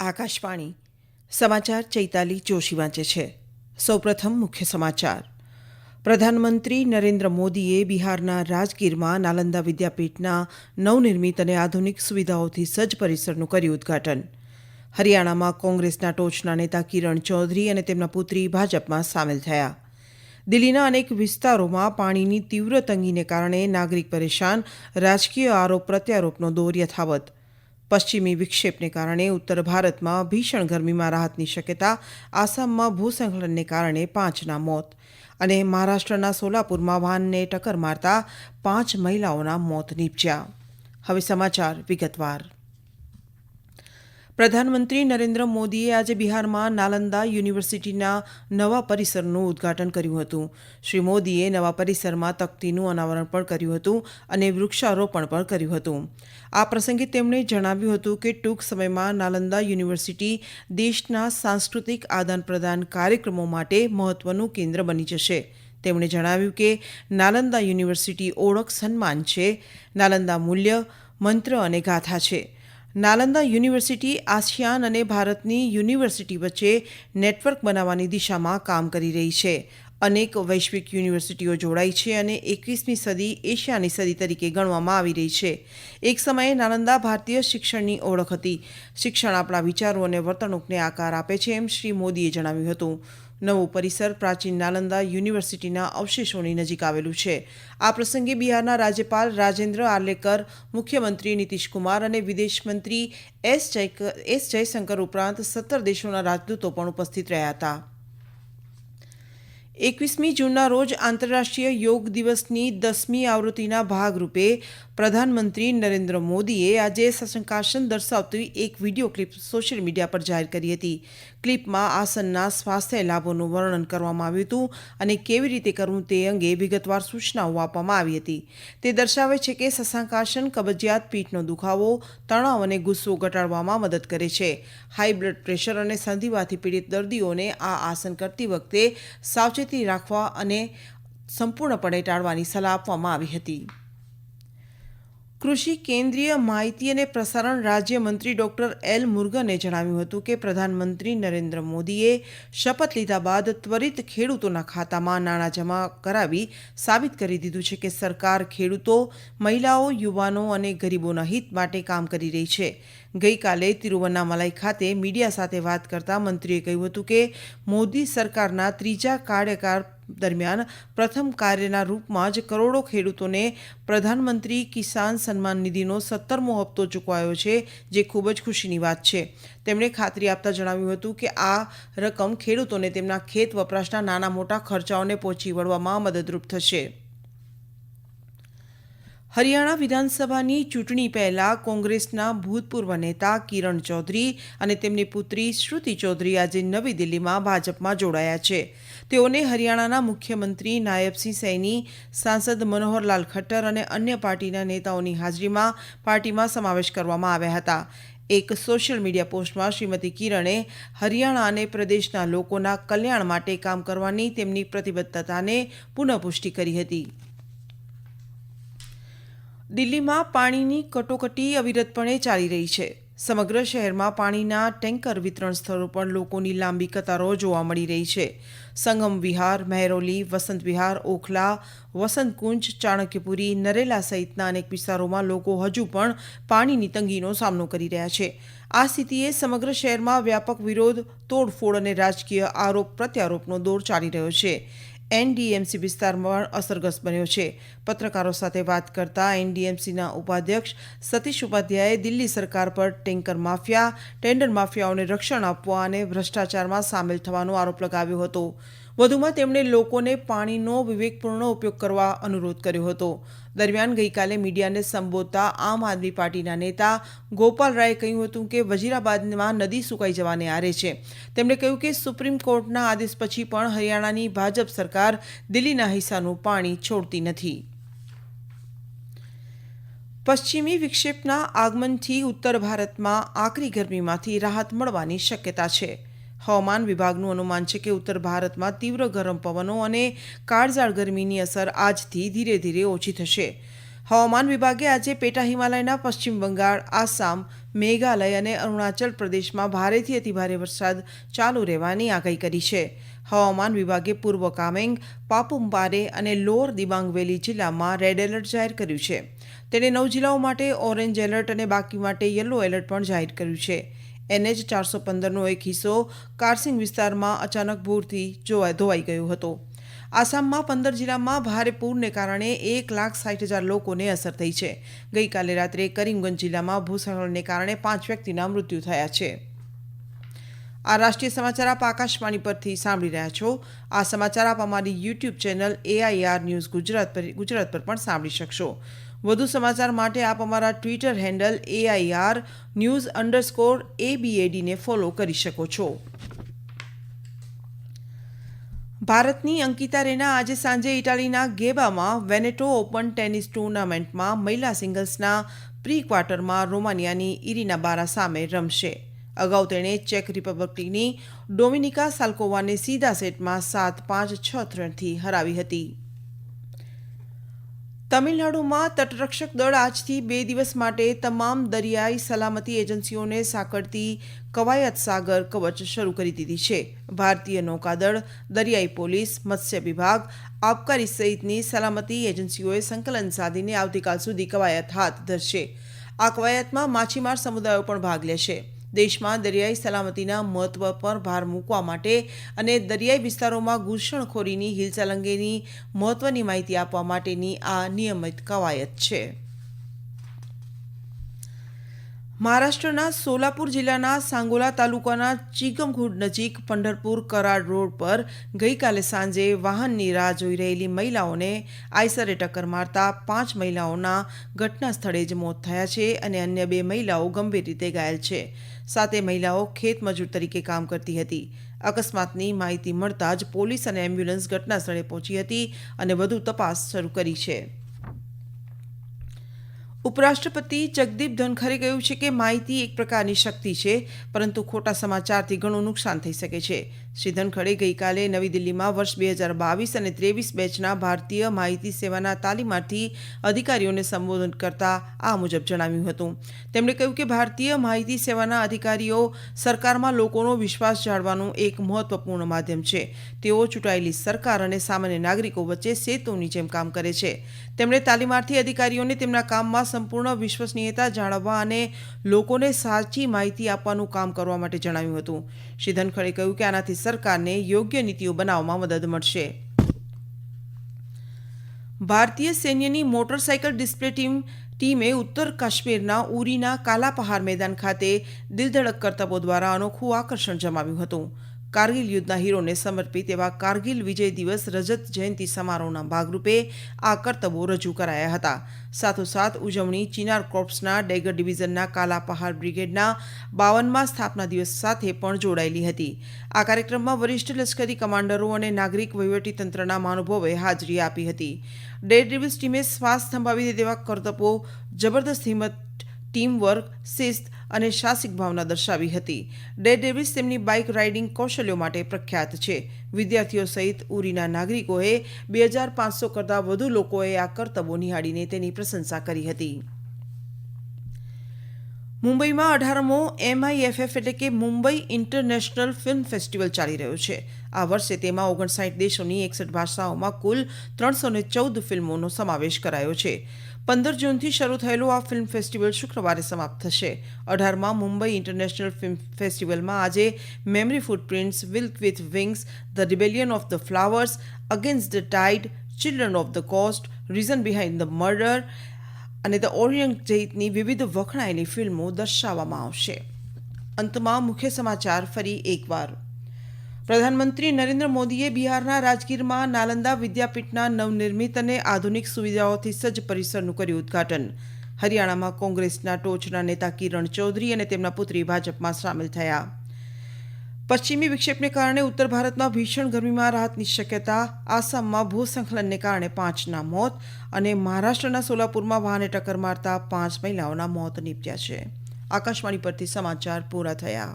આકાશવાણી, સમાચાર ચૈતાલી જોશી વાંચે છે. સૌપ્રથમ મુખ્ય સમાચાર. પ્રધાનમંત્રી નરેન્દ્ર મોદીએ બિહારના રાજગીરમાં નાલંદા વિદ્યાપીઠના નવનિર્મિત અને આધુનિક સુવિધાઓથી સજ્જ પરિસરનું કર્યું ઉદ્ઘાટન. હરિયાણામાં કોંગ્રેસના ટોચના નેતા કિરણ ચૌધરી અને તેમના પુત્રી ભાજપમાં સામેલ થયા. દિલ્હીના અનેક વિસ્તારોમાં પાણીની તીવ્ર તંગીને કારણે નાગરિક પરેશાન, રાજકીય આરોપ પ્રત્યારોપનો દોર યથાવત. પશ્ચિમી વિક્ષેપને કારણે ઉત્તર ભારતમાં ભીષણ ગરમીમાં રાહતની શક્યતા, આસામમાં ભૂસંકલનને કારણે પાંચના મોત અને મહારાષ્ટ્રના સોલાપુરમાં વાહનને ટક્કર મારતા પાંચ મહિલાઓના મોત નીપજ્યા. હવે સમાચાર વિગતવાર. પ્રધાનમંત્રી નરેન્દ્ર મોદીએ આજે બિહારમાં નાલંદા યુનિવર્સિટીના નવા પરિસરનું ઉદ્ઘાટન કર્યું હતું. શ્રી મોદીએ નવા પરિસરમાં તકતીનું અનાવરણ પણ કર્યું હતું અને વૃક્ષારોપણ પણ કર્યું હતું. આ પ્રસંગે તેમણે જણાવ્યું હતું કે ટૂંક સમયમાં નાલંદા યુનિવર્સિટી દેશના સાંસ્કૃતિક આદાન પ્રદાન કાર્યક્રમો માટે મહત્વનું કેન્દ્ર બની જશે. તેમણે જણાવ્યું કે નાલંદા યુનિવર્સિટી ઓળખ સન્માન છે, નાલંદા મૂલ્ય, મંત્ર અને ગાથા છે. નાલંદા યુનિવર્સિટી, આસિયાન અને ભારતની યુનિવર્સિટી વચ્ચે નેટવર્ક બનાવવાની દિશામાં કામ કરી રહી છે. અનેક વૈશ્વિક યુનિવર્સિટીઓ જોડાઈ છે અને એકવીસમી સદી એશિયાની સદી તરીકે ગણવામાં આવી રહી છે. એક સમયે નાલંદા ભારતીય શિક્ષણની ઓળખ હતી. શિક્ષણ આપણા વિચારો અને વર્તણૂકને આકાર આપે છે એમ શ્રી મોદીએ જણાવ્યું હતું. નવું પરિસર પ્રાચીન નાલંદા યુનિવર્સિટીના અવશેષોની નજીક આવેલું છે. આ પ્રસંગે બિહારના રાજ્યપાલ રાજેન્દ્ર આર્લેકર, મુખ્યમંત્રી નીતિશ કુમાર અને વિદેશ મંત્રી એસ જય એસ જયશંકર ઉપરાંત સત્તર દેશોના રાજદૂતો પણ ઉપસ્થિત રહ્યા હતા. એકવીસમી જૂનના રોજ આંતરરાષ્ટ્રીય યોગ દિવસની દસમી આવૃત્તિના ભાગરૂપે પ્રધાનમંત્રી નરેન્દ્ર મોદીએ આજે શશંકાસન દર્શાવતી એક વીડિયો ક્લિપ સોશિયલ મીડિયા પર જાહેર કરી હતી. ક્લિપમાં આસનના સ્વાસ્થ્ય લાભોનું વર્ણન કરવામાં આવ્યું હતું અને કેવી રીતે કરવું તે અંગે વિગતવાર સૂચનાઓ આપવામાં આવી હતી. તે દર્શાવે છે કે શશાંકાસન કબજિયાત પીઠનો દુખાવો, તણાવ અને ગુસ્સો ઘટાડવામાં મદદ કરે છે. હાઈ બ્લડ પ્રેશર અને સંધિવાથી પીડિત દર્દીઓને આ આસન કરતી વખતે સાવચેતી રાખવા અને સંપૂર્ણપણે ટાળવાની સલાહ આપવામાં આવી હતી. કૃષિ કેન્દ્રીય માહિતી અને પ્રસારણ રાજ્યમંત્રી ડોક્ટર એલ મુર્ગને જણાવ્યું હતું કે પ્રધાનમંત્રી નરેન્દ્ર મોદીએ શપથ લીધા બાદ ત્વરિત ખેડૂતોના ખાતામાં નાણાં જમા કરાવી સાબિત કરી દીધું છે કે સરકાર ખેડૂતો, મહિલાઓ, યુવાનો અને ગરીબોના હિત માટે કામ કરી રહી છે. ગઈકાલે તિરુવન્નામલાઈ ખાતે મીડિયા સાથે વાત કરતા મંત્રીએ કહ્યું હતું કે મોદી સરકારના ત્રીજા કાર્યકાળ દરમિયાન પ્રથમ કાર્યના રૂપમાં જ કરોડો ખેડૂતોને પ્રધાનમંત્રી કિસાન સન્માન નિધિનો સત્તરમો હપ્તો ચૂકવાયો છે, જે ખૂબ જ ખુશીની વાત છે. તેમણે ખાતરી આપતા જણાવ્યું હતું કે આ રકમ ખેડૂતોને તેમના ખેત વપરાશના નાના મોટા ખર્ચાઓને પહોંચી વળવામાં મદદરૂપ થશે. હરિયાણા વિધાનસભાની ચૂંટણી પહેલા કોંગ્રેસના ભૂતપૂર્વ નેતા કિરણ ચૌધરી અને તેમની પુત્રી શ્રુતિ ચૌધરી આજે નવી દિલ્હીમાં ભાજપમાં જોડાયા છે. તેઓને હરિયાણાના મુખ્યમંત્રી નાયબસિંહ સૈની, સાંસદ મનોહરલાલ ખટ્ટર અને અન્ય પાર્ટીના નેતાઓની હાજરીમાં પાર્ટીમાં સમાવેશ કરવામાં આવ્યા હતા. એક સોશિયલ મીડિયા પોસ્ટમાં શ્રીમતી કિરણે હરિયાણા અને પ્રદેશના લોકોના કલ્યાણ માટે કામ કરવાની તેમની પ્રતિબદ્ધતાને પુનઃપુષ્ટિ કરી હતી. દિલ્હીમાં પાણીની કટોકટી અવિરતપણે ચાલી રહી છે. સમગ્ર શહેરમાં પાણીના ટેન્કર વિતરણ સ્થળો પર લોકોની લાંબી કતારો જોવા મળી રહી છે. સંગમ વિહાર, મહેરોલી, વસંત વિહાર, ઓખલા, વસંતકુંજ, ચાણક્યપુરી, નરેલા સહિતના અનેક વિસ્તારોમાં લોકો હજુ પણ પાણીની તંગીનો સામનો કરી રહ્યા છે. આ સ્થિતિએ સમગ્ર શહેરમાં વ્યાપક વિરોધ, તોડફોડ અને રાજકીય આરોપ પ્રત્યારોપનો દોર ચાલી રહ્યો છે. એનડીએમસી વિસ્તારમાં અસરગ્રસ્ત બન્યો છે. પત્રકારો સાથે વાત કરતા એનડીએમસીના ઉપાધ્યક્ષ સતીશ ઉપાધ્યાયે દિલ્હી સરકાર પર ટેન્કર માફિયા, ટેન્ડર માફિયાઓને રક્ષણ આપવા અને ભ્રષ્ટાચારમાં સામેલ થવાનો આરોપ લગાવ્યો હતો. વધુમાં તેમણે લોકોને પાણીનો વિવેકપૂર્ણ ઉપયોગ કરવા અનુરોધ કર્યો હતો. દરમિયાન ગઈકાલે મીડિયાને સંબોધતા આમ આદમી પાર્ટીના નેતા ગોપાલ રાયે કહ્યું હતું કે વજીરાબાદમાં નદી સુકાઈ જવાને આરે છે. તેમણે કહ્યું કે સુપ્રીમ કોર્ટના આદેશ પછી પણ હરિયાણાની ભાજપ સરકાર દિલ્હીના હિસ્સાનું પાણી છોડતી નથી. પશ્ચિમી વિક્ષેપના આગમનથી ઉત્તર ભારતમાં આકરી ગરમીમાંથી રાહત મળવાની શક્યતા છે. હવામાન વિભાગનું અનુમાન છે કે ઉત્તર ભારતમાં તીવ્ર ગરમ પવનો અને કાળઝાળ ગરમીની અસર આજથી ધીરે ધીરે ઓછી થશે. હવામાન વિભાગે આજે પેટા હિમાલયના પશ્ચિમ બંગાળ, આસામ, મેઘાલય અને અરુણાચલ પ્રદેશમાં ભારેથી અતિભારે વરસાદ ચાલુ રહેવાની આગાહી કરી છે. હવામાન વિભાગે પૂર્વ કામેંગ, પાપુમપારે અને લોઅર દિબાંગ વેલી જિલ્લામાં રેડ એલર્ટ જાહેર કર્યું છે. તેણે નવ જિલ્લાઓ માટે ઓરેન્જ એલર્ટ અને બાકી માટે યલો એલર્ટ પણ જાહેર કર્યું છે. એનએચ ચારસો પંદરનો એક હિસ્સો કારસિંગ વિસ્તારમાં અચાનક પૂરથી જોવા ધોવાઈ ગયો હતો. આસામમાં પંદર જિલ્લામાં ભારે પૂરને કારણે એક લાખ સાઠ હજાર લોકોને અસર થઈ છે. ગઈકાલે રાત્રે કરીમગંજ જિલ્લામાં ભૂસ્ખલનને કારણે પાંચ વ્યક્તિના મૃત્યુ થયા છે. આ રાષ્ટ્રીય સમાચાર આપ આકાશવાણી પરથી સાંભળી રહ્યા છો. આ સમાચાર આપ અમારી YouTube channel AIR news Gujarat પર ગુજરાત પર પણ સાંભળી શકશો. વધુ સમાચાર માટે આપ અમારા Twitter handle AIR news underscore એબીએડીને follow કરી શકો છો. ભારતની અંકિતા રેના આજે સાંજે ઇટાલીના ગેબામાં વેનેટો ઓપન ટેનિસ ટુર્નામેન્ટમાં મહિલા સિંગલ્સના પ્રી ક્વાર્ટરમાં રોમાનિયાની ઇરિના બારા સામે રમશે. અગાઉ તેણે ચેક રિપબ્લિકની ડોમિનિકા સાલ્કોવાને સીધા સેટમાં સાત પાંચ છ ત્રણથી હરાવી હતી. તમિલનાડુમાં તટરક્ષક દળ આજથી બે દિવસ માટે તમામ દરિયાઈ સલામતી એજન્સીઓને સાંકળતી કવાયત સાગર કવચ શરૂ કરી દીધી છે. ભારતીય નૌકાદળ, દરિયાઈ પોલીસ, મત્સ્ય વિભાગ, આબકારી સહિતની સલામતી એજન્સીઓએ સંકલન સાધીને આવતીકાલ સુધી કવાયત હાથ ધરશે. આ કવાયતમાં માછીમાર સમુદાયો પણ ભાગ લેશે. દેશમાં દરિયાઈ સલામતીના મહત્વ પર ભાર મૂકવા માટે અને દરિયાઈ વિસ્તારોમાં ઘૂસણખોરીની હિલચાલ અંગેની મહત્વની માહિતી આપવા માટેની આ નિયમિત કવાયત છે. મહારાષ્ટ્રના સોલાપુર જિલ્લાના સાંગોલા તાલુકાના ચીકમઘુડ નજીક પંઢરપુર કરાડ રોડ પર ગઈકાલે સાંજે વાહનની રાહ જોઈ રહેલી મહિલાઓને આઈસરે ટક્કર મારતા પાંચ મહિલાઓના ઘટના સ્થળે જ મોત થયા છે અને અન્ય બે મહિલાઓ ગંભીર રીતે ઘાયલ છે. સાતે મહિલાઓ ખેતમજૂર તરીકે કામ કરતી હતી. અકસ્માતની માહિતી મળતા જ પોલીસ અને એમ્બ્યુલન્સ ઘટના સ્થળે પહોંચી હતી અને વધુ તપાસ શરૂ કરી છે. ઉપરાષ્ટ્રપતિ જગદીપ ધનખરે કહ્યું છે કે માહિતી એક પ્રકારની શક્તિ છે, પરંતુ ખોટા સમાચારથી ઘણું નુકસાન થઈ શકે છે. શ્રી ધનખડે ગઈકાલે નવી દિલ્હીમાં વર્ષ બે હજાર બાવીસ અને ત્રેવીસ બેચના ભારતીય માહિતી સેવાના તાલીમાર્થી અધિકારીઓને સંબોધન કરતા આ મુજબ જણાવ્યું હતું. તેમણે કહ્યું કે ભારતીય માહિતી સેવાના અધિકારીઓ સરકારમાં લોકોનો વિશ્વાસ જાળવાનું એક મહત્વપૂર્ણ માધ્યમ છે. તેઓ ચૂંટાયેલી સરકાર અને સામાન્ય નાગરિકો વચ્ચે સેતુની જેમ કામ કરે છે. તેમણે તાલીમાર્થી અધિકારીઓને તેમના કામમાં સંપૂર્ણ વિશ્વસનીયતા જાળવવા અને લોકોને સાચી માહિતી આપવાનું કામ કરવા માટે જણાવ્યું હતું. શ્રી ધનખડે કહ્યું કે આનાથી સરકારને યોગ્ય નીતિઓ બનાવવામાં મદદ મળશે. ભારતીય સૈન્યની મોટરસાયકલ ડિસ્પ્લે ટીમ, ટીમે ઉત્તર કાશ્મીરના ઉરીના કાલાપહાર મેદાન ખાતે દિલધડક કરતબો દ્વારા અનોખું આકર્ષણ જમાવ્યું હતું. કારગિલ યુદ્ધના હીરોને સમર્પિત એવા કારગિલ વિજય દિવસ રજત જયંતિ સમારોહના ભાગરૂપે આ કરતબો રજૂ કરાયા હતા. સાથોસાથ ઉજવણી ચિનાર કોર્પ્સના ડેગર ડિવિઝનના કાલાપહાડ બ્રિગેડના બાવનમાં સ્થાપના દિવસ સાથે પણ જોડાયેલી હતી. આ કાર્યક્રમમાં વરિષ્ઠ લશ્કરી કમાન્ડરો અને નાગરિક વહીવટીતંત્રના મહાનુભાવોએ હાજરી આપી હતી. ડેર ડિવિઝ ટીમે શ્વાસ થંભાવી દે તેવા કરતબો જબરદસ્ત હિંમત ટીમ વર્ક શિસ્ત અને સાહસિક ભાવના દર્શાવી હતી. ડે ડેવિસ તેમની બાઇક રાઇડિંગ કૌશલ્યો માટે પ્રખ્યાત છે. વિદ્યાર્થીઓ સહિત ઉરીના નાગરિકોએ બે હજાર પાંચસો કરતાં વધુ લોકોએ આ કરતબો નિહાળીને તેની પ્રશંસા કરી હતી. મુંબઈમાં અઢારમો એમઆઈએફએફ એટલે કે મુંબઈ ઇન્ટરનેશનલ ફિલ્મ ફેસ્ટિવલ ચાલી રહ્યો છે. આ વર્ષે તેમાં ઓગણસાઠ દેશોની એકસઠ ભાષાઓમાં કુલ ત્રણસો ને ચૌદ ફિલ્મોનો સમાવેશ કરાયો છે. પંદર જૂનથી શરૂ થયેલું આ ફિલ્મ ફેસ્ટિવલ શુક્રવારે સમાપ્ત થશે. અઢારમાં મુંબઈ ઇન્ટરનેશનલ ફિલ્મ ફેસ્ટિવલમાં આજે memory footprints walk with wings the rebellion of the flowers against the tide children of the coast reason behind the murder અને ધ ઓરિયન્ટ સહિતની વિવિધ વખણાયેલી ફિલ્મો દર્શાવવામાં આવશે. અંતમાં મુખ્ય સમાચાર ફરી એકવાર. પ્રધાનમંત્રી નરેન્દ્ર મોદીએ બિહારના રાજગીરમાં નાલંદા વિદ્યાપીઠના નવનિર્મિત અને આધુનિક સુવિધાઓથી સજ્જ પરિસરનું કર્યું ઉદ્ઘાટન. હરિયાણામાં કોંગ્રેસના ટોચના નેતા કિરણ ચૌધરી અને તેમના પુત્રી ભાજપમાં સામેલ થયા. પશ્ચિમી વિક્ષેપને કારણે ઉત્તર ભારતમાં ભીષણ ગરમીમાં રાહતની શક્યતા, આસામમાં ભૂસંખલનને કારણે પાંચના મોત અને મહારાષ્ટ્રના સોલાપુરમાં વાહને ટક્કર મારતા પાંચ મહિલાઓના મોત નીપજ્યા છે. આકાશવાણી પરથી સમાચાર પૂરા થયા.